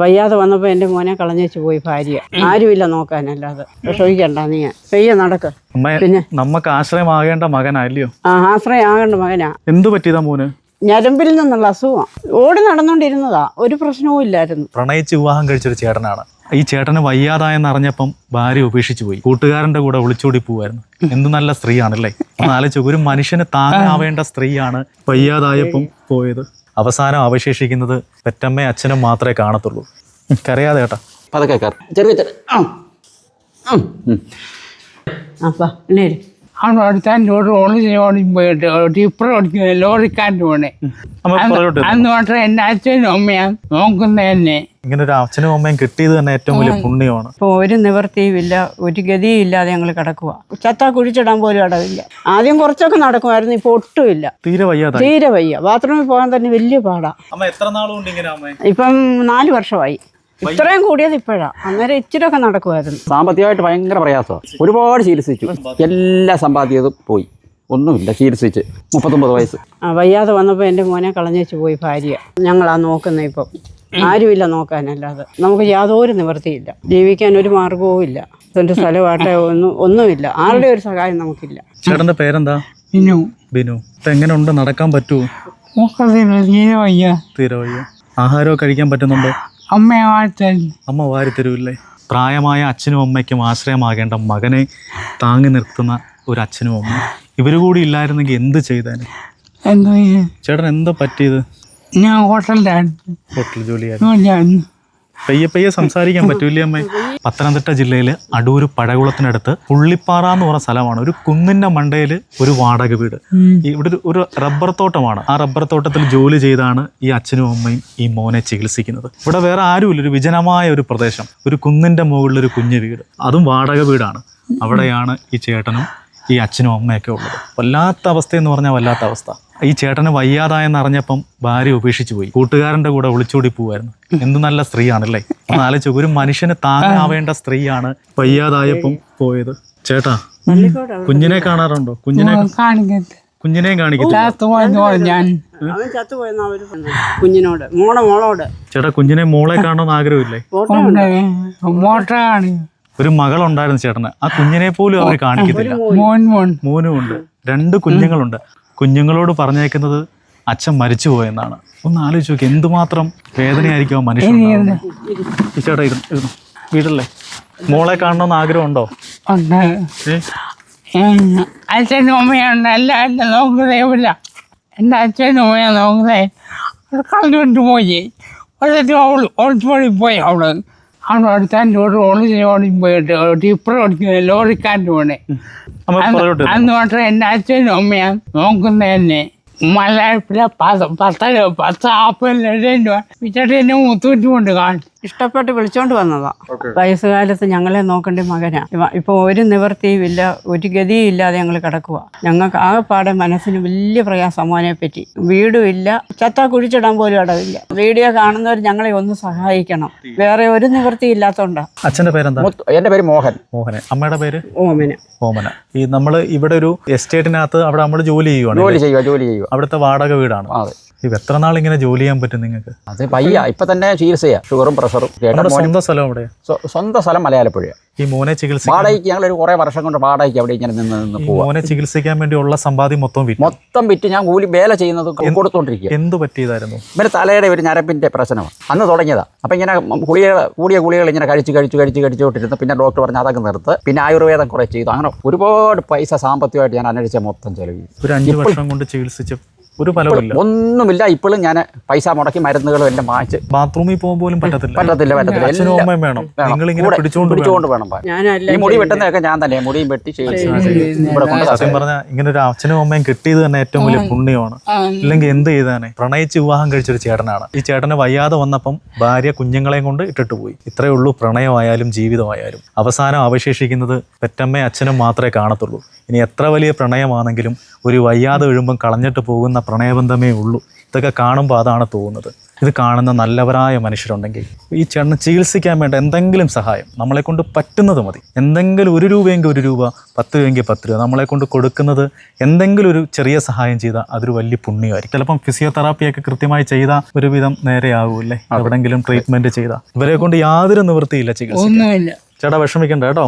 വയ്യാതെ വന്നപ്പോൾ എന്റെ മോനെ കളഞ്ഞേച്ച് പോയി ഭാര്യ. ആരുമില്ല നോക്കാനല്ലാതെ. വിഷമിക്കണ്ട നീ. പെയ്യ നടക്ക്. പിന്നെ? നമുക്ക് ആശ്രയമാകേണ്ട മകനല്ലയോ? ആ ആശ്രയം ആകേണ്ട മകനാ. എന്തു പറ്റിയതാ മോന്? ഞരമ്പിൽ നിന്നുള്ള അസുഖം. ഓടി നടന്നുകൊണ്ടിരുന്നതാ ഒരു പ്രശ്നവും ഇല്ലായിരുന്നു. പ്രണയിച്ച് വിവാഹം കഴിച്ചൊരു ചേട്ടനാണ്. ഈ ചേട്ടന് വയ്യാതായെന്ന് അറിഞ്ഞപ്പം ഭാര്യ ഉപേക്ഷിച്ചു പോയി. കൂട്ടുകാരന്റെ കൂടെ ഒളിച്ചോടി പോവായിരുന്നു. എന്ത് നല്ല സ്ത്രീയാണല്ലേ? ആലോചിച്ച്. ഒരു മനുഷ്യന് താങ്ങാവേണ്ട സ്ത്രീയാണ് വയ്യാതായപ്പം പോയത്. അവസാനം അവശേഷിക്കുന്നത് പെറ്റമ്മയും അച്ഛനും മാത്രമേ കാണത്തുള്ളൂ. കരയാതെ കേട്ടാ. ചെറിയ ചെറിയ ആ. ഉം. ഉം. അപ്പാ എണ്ണേര് അവിടെ അടുത്താൻ ലോറി ഓടി ഓടി പോയിട്ട് ടിപ്പർ ഓടിക്കുന്ന ലോറിക്കാരന്റെ പോണേ അമ്മ പുറകോട്ട് ഇരുന്നോ. അന്ന് മാത്രം എന്റെ അച്ഛനും അമ്മയും നോക്കുന്ന തന്നെ. ഇങ്ങനെ ഒരു അച്ഛനും അമ്മയും കിട്ടിയത് തന്നെ ഏറ്റവും വലിയ പുണ്യമാണ്. ഇപ്പോൾ ഒരു നിവൃത്തിയുമില്ല ഒരു ഗതിയും ഇല്ലാതെ ഞങ്ങൾ കിടക്കുക ചത്താ കുഴിച്ചിടാൻ പോലും ഇടവില്ല. ആദ്യം കുറച്ചൊക്കെ നടക്കുമായിരുന്നു ഇപ്പോൾ ഒട്ടുമില്ല. തീരെ വയ്യാതായി. തീരെ വയ്യ. ബാത്റൂമിൽ പോകാൻ തന്നെ വലിയ പാടാ. അമ്മ എത്ര നാളുകൊണ്ട് ഇങ്ങനെ അമ്മ? ഇപ്പം നാല് വർഷമായി. ഇത്രയും കൂടിയത് ഇപ്പോഴാ. അന്നേരം ഇച്ചിരിയൊക്കെ നടക്കുമായിരുന്നു സാമ്പത്തികമായിട്ട് ഭയങ്കര പ്രയാസമാണ് ഒരുപാട് ചികിത്സിച്ചു. എല്ലാ സമ്പാദ്യതും പോയി. ഒന്നുമില്ല ചികിത്സിച്ച്. മുപ്പത്തൊമ്പത് വയസ്സ്. ആ വയ്യാതെ വന്നപ്പോൾ എന്റെ മോനെ കളഞ്ഞേച്ച് പോയി ഭാര്യ. ഞങ്ങളാ നോക്കുന്നത് ഇപ്പം. ആരുമില്ല നോക്കാനല്ലാതെ. നമുക്ക് യാതൊരു നിവൃത്തിയില്ല. ജീവിക്കാൻ ഒരു മാർഗവും ഇല്ല. ഒരു സ്ഥലമാട്ടെ ഒന്നും ഒന്നുമില്ല. ആരുടെ ഒരു സഹായം നമുക്കില്ല. ചേട്ടന്റെ പേരെന്താ? ബിനു. ബിനു. എങ്ങനെ ഉണ്ട് നടക്കാൻ പറ്റുമോ തീരെ വയ്യ. തീരെ വയ്യ. ആഹാരമൊക്കെ കഴിക്കാൻ പറ്റുന്നുണ്ടോ? അമ്മ വാരി തരൂല്ലേ പ്രായമായ അച്ഛനും അമ്മയ്ക്കും ആശ്രയമാകേണ്ട മകനെ താങ്ങി നിർത്തുന്ന ഒരു അച്ഛനും അമ്മ. ഇവർ കൂടി ഇല്ലായിരുന്നെങ്കിൽ എന്ത് ചെയ്താൽ ചേട്ടൻ എന്താ പറ്റിയത്? ഞാൻ ഹോട്ടലിലാണ് ഹോട്ടൽ ജോലിയായിരുന്നു ജോലിയായിരുന്നു പയ്യെ പയ്യെ സംസാരിക്കാൻ പറ്റൂലേ അമ്മ? പത്തനംതിട്ട ജില്ലയിൽ അടൂർ പടകുളത്തിനടുത്ത് പുള്ളിപ്പാറ എന്ന് പറഞ്ഞ സ്ഥലമാണ്. ഒരു കുന്നിന്റെ മണ്ടയിൽ ഒരു വാടക വീട്. ഇവിടെ ഒരു- റബ്ബർ തോട്ടമാണ്. ആ റബ്ബർ തോട്ടത്തിൽ ജോലി ചെയ്താണ് ഈ അച്ഛനും അമ്മയും ഈ മോനെ ചികിത്സിക്കുന്നത്. ഇവിടെ വേറെ ആരുമില്ല. ഒരു വിജനമായ ഒരു പ്രദേശം. ഒരു കുന്നിന്റെ മുകളിൽ ഒരു കുഞ്ഞു വീട്. അതും വാടക വീടാണ്. അവിടെയാണ് ഈ ചേട്ടനും ഈ അച്ഛനും അമ്മയൊക്കെ ഉള്ളത്. വല്ലാത്ത അവസ്ഥ എന്ന് പറഞ്ഞാൽ വല്ലാത്ത അവസ്ഥ. ഈ ചേട്ടന് വയ്യാതായെന്ന് അറിഞ്ഞപ്പം ഭാര്യ ഉപേക്ഷിച്ചു പോയി. കൂട്ടുകാരന്റെ കൂടെ ഒളിച്ചോടി പോവായിരുന്നു. എന്ത് നല്ല സ്ത്രീയാണല്ലേ? ആലോചിച്ചു. ഒരു മനുഷ്യന് താങ്ങാവേണ്ട സ്ത്രീയാണ് വയ്യാതായപ്പം പോയത്. ചേട്ടാ കുഞ്ഞിനെ കാണാറുണ്ടോ? കുഞ്ഞിനെ അവർ കുഞ്ഞിനോട് മോളെ മോളോട്. ചേട്ടാ കുഞ്ഞിനെ മോളെ കാണണമെന്ന് ആഗ്രഹമില്ലേ? ഒരു മകളുണ്ടായിരുന്നു ചേട്ടന്. ആ കുഞ്ഞിനെ പോലും അവർ കാണിക്കത്തില്ല. മോനുമുണ്ട് മോൻ. മോനും ഉണ്ട്. രണ്ട് കുഞ്ഞുങ്ങളുണ്ട്. കുഞ്ഞുങ്ങളോട് പറഞ്ഞേക്കുന്നത് അച്ഛൻ മരിച്ചു പോയെന്നാണ് ഒന്ന് ആലോചിച്ച് നോക്കി എന്തുമാത്രം വേദനയായിരിക്കും മനുഷ്യൻ ചേട്ടാ ഇരുന്നു ഇരുന്നു വീടല്ലേ മോളെ കാണണമെന്ന് ആഗ്രഹമുണ്ടോ. അച്ഛനും അമ്മയാണ് എല്ലാം എന്നെ നോക്കുന്നേ ഇല്ല എന്റെ അച്ഛനും അമ്മയാണ് നോക്കുന്നേ. കളഞ്ഞുകൊണ്ട് പോയി. ഒരു അവൾ ഒളിച്ചോടി പോയി അവൾ. അവിടെ അടുത്താൻ ലോറി ഓൺ ഓടി പോയിട്ട് ടിപ്പർ ഓടിക്കുന്ന ലോറിക്കാരന്റെ പോണേ. അന്ന് മാത്രം എന്റെ അച്ഛനും അമ്മയാണ് നോക്കുന്ന തന്നെ മലയാളത്തിലെ പത്ത് പത്ത് പത്ത് നാൽപ്പത് ലക്ഷം രൂപ വിറ്റിട്ട് എന്നെ മുത്തൂറ്റി കൊണ്ട് കാണും. ഇഷ്ടപ്പെട്ട് വിളിച്ചോണ്ട് വന്നതാ. വയസ്സുകാലത്ത് ഞങ്ങളെ നോക്കേണ്ട മകനാ. ഇപ്പൊ ഒരു നിവൃത്തിയും ഇല്ല ഒരു ഗതിയും ഇല്ലാതെ ഞങ്ങൾ കിടക്കുക ഞങ്ങൾക്ക് ആകെപ്പാടെ മനസ്സിന് വലിയ പ്രയാസം മോനെ പറ്റി. വീടും ഇല്ല ചത്ത കുഴിച്ചിടാൻ പോലും ഇടവില്ല. വീഡിയോ കാണുന്നവർ ഞങ്ങളെ ഒന്ന് സഹായിക്കണം. വേറെ ഒരു നിവൃത്തി ഇല്ലാത്തോണ്ടാ. അച്ഛന്റെ പേരെന്താ? എന്റെ പേര് മോഹൻ. മോഹനെ. അമ്മയുടെ പേര്? ഓമന. ഓമന. ഈ നമ്മൾ ഇവിടെ ഒരു എസ്റ്റേറ്റിനകത്ത് അവിടെ നമ്മൾ ജോലി ചെയ്യുവാണ് ജോലി ചെയ്യുക ജോലി ചെയ്യുക അവിടുത്തെ വാടക വീടാണ്. അതെ. എത്ര നാൾ ഇങ്ങനെ ജോലി ചെയ്യാൻ പറ്റും നിങ്ങൾക്ക്? അത് പയ്യ. ഇപ്പൊ തന്നെ ചികിത്സയാ. ഷുഗറും പ്രഷറും സ്വന്തം സ്ഥലം അവിടെ സ്വ- സ്വന്തം സ്ഥലം മലയാളപ്പുഴ ഈ മോനെ ചികിത്സ വാടകയ്ക്ക് ഞങ്ങൾ ഒരു കുറേ വർഷം കൊണ്ട് വാടകയ്ക്ക് അവിടെ ഇങ്ങനെ നിന്ന് നിന്ന് പോകും മോനെ ചികിത്സിക്കാൻ വേണ്ടിയുള്ള സമ്പാദ്യം മൊത്തം വിറ്റ്. മൊത്തം വിറ്റ് ഞാൻ കൂലി വേല ചെയ്യുന്നത് കൊടുത്തോണ്ടിരിക്കുക എന്ത് പറ്റിയതായിരുന്നു? ഇവരെ തലയുടെ ഒരു ഞരമ്പിന്റെ പ്രശ്നമാണ് അന്ന് തുടങ്ങിയതാ. അപ്പൊ ഇങ്ങനെ ഗുളികൾ കൂടിയ ഗുളികൾ ഇങ്ങനെ കഴിച്ച് കഴിച്ച് കഴിച്ച് കഴിച്ചുകൊണ്ടിരുന്നു. പിന്നെ ഡോക്ടർ പറഞ്ഞ അതൊക്കെ നിർത്ത്. പിന്നെ ആയുർവേദം കുറെ ചെയ്തു. അങ്ങനെ ഒരുപാട് പൈസ സാമ്പത്തികമായിട്ട് ഞാൻ അന്വേഷിച്ച മൊത്തം ചെലവ്. ഒരു അഞ്ച് വർഷം കൊണ്ട് ചികിത്സിച്ച് ഒരു ഫലവുമില്ല. ഒന്നുമില്ല. ഇപ്പോഴും ഞാൻ പൈസ മുടക്കി മരുന്നുകളും എല്ലാം വാങ്ങിച്ച് ബാത്റൂമിൽ പോകുമ്പോഴും പോലും പറ്റത്തില്ല. പറ്റത്തില്ല പറ്റത്തില്ല. വേണം. വേണം. നിങ്ങൾ ഇങ്ങനെ പിടിച്ചുകൊണ്ട് വേണം. ഈ മുടി വെട്ടുന്നതൊക്കെ ഞാൻ തന്നെ മുടിയും വെട്ടി സത്യം പറഞ്ഞ ഇങ്ങനെ ഒരു അച്ഛനും അമ്മയും കിട്ടിയത് തന്നെ ഏറ്റവും വലിയ പുണ്യമാണ്. ഇല്ലെങ്കിൽ എന്ത് ചെയ്താനെ? പ്രണയിച്ച് വിവാഹം കഴിച്ചൊരു ചേട്ടനാണ്. ഈ ചേട്ടന് വയ്യാതെ വന്നപ്പം ഭാര്യ കുഞ്ഞുങ്ങളെയും കൊണ്ട് ഇട്ടിട്ട് പോയി. ഇത്രയേ ഉള്ളൂ പ്രണയമായാലും ജീവിതമായാലും. അവസാനം അവശേഷിക്കുന്നത് പെറ്റമ്മയും അച്ഛനും മാത്രമേ കാണത്തുള്ളൂ. ഇനി എത്ര വലിയ പ്രണയമാണെങ്കിലും ഒരു വയ്യാതെ വീഴുമ്പം കളഞ്ഞിട്ട് പോകുന്ന പ്രണയബന്ധമേ ഉള്ളൂ. ഇതൊക്കെ കാണുമ്പോൾ അതാണ് തോന്നുന്നത്. ഇത് കാണുന്ന നല്ലവരായ മനുഷ്യരുണ്ടെങ്കിൽ ഈ ചേട്ടന് ചികിത്സിക്കാൻ വേണ്ട എന്തെങ്കിലും സഹായം നമ്മളെ കൊണ്ട് പറ്റുന്നത് മതി. എന്തെങ്കിലും ഒരു രൂപയെങ്കിൽ ഒരു രൂപ പത്ത് രൂപയെങ്കിൽ പത്ത് രൂപ നമ്മളെ കൊണ്ട് കൊടുക്കുന്നത് എന്തെങ്കിലും ഒരു ചെറിയ സഹായം ചെയ്താൽ അതൊരു വലിയ പുണ്യമായിരിക്കും. ചിലപ്പം ഫിസിയോതെറാപ്പിയൊക്കെ കൃത്യമായി ചെയ്താൽ ഒരുവിധം നേരെയാകൂല്ലേ എവിടെങ്കിലും ട്രീറ്റ്മെന്റ് ചെയ്താൽ ഇവരെ കൊണ്ട് യാതൊരു നിവൃത്തിയില്ല ചികിത്സ ചേട്ടാ വിഷമിക്കണ്ട കേട്ടോ.